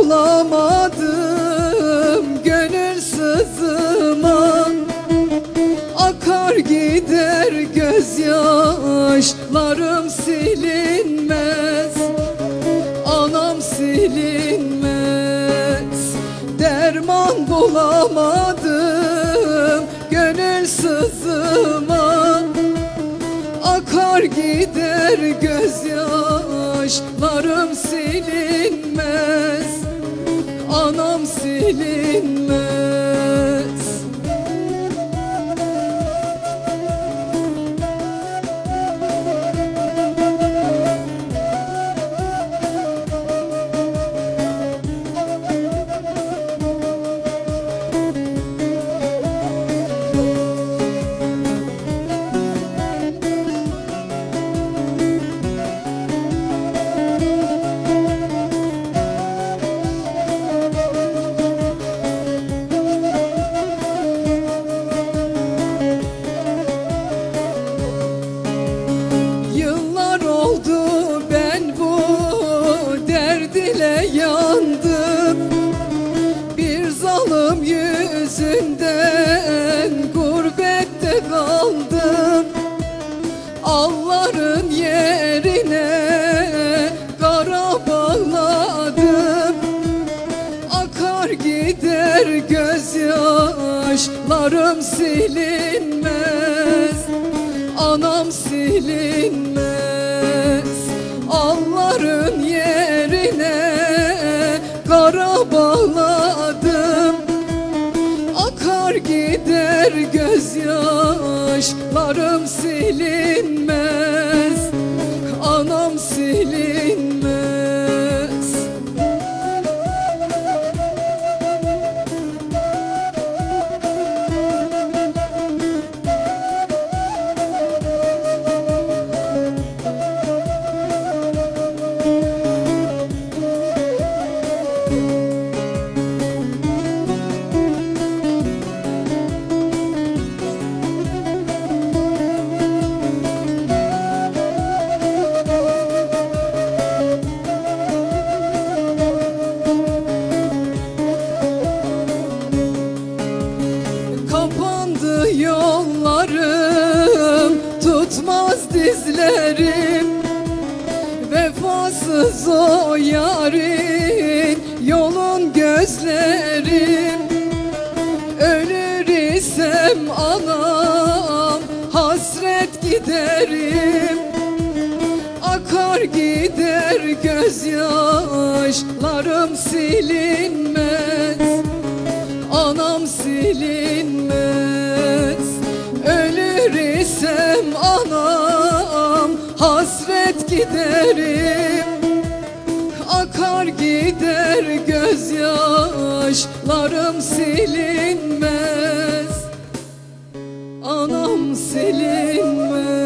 bulamadım gönül sızıma. Akar gider gözyaşlarım silinmez. Anam silinmez. Derman bulamadım gönül sızıma. Akar gider gözyaşlarım silinmez. Anam silinmez yüzünden gurbette kaldım. Alların yerine kara bağladım. Akar gider gözyaşlarım silinmez. Anam silinmez. Alların gözyaşlarım silinmez dizlerim Vefasız o yarin Yolun gözlerim. Ölür isem anam Hasret giderim. Akar gider gözyaşlarım silinmez. Anam silinmez. Ölür isem anam giderim. Akar gider gözyaşlarım silinmez. Anam silinmez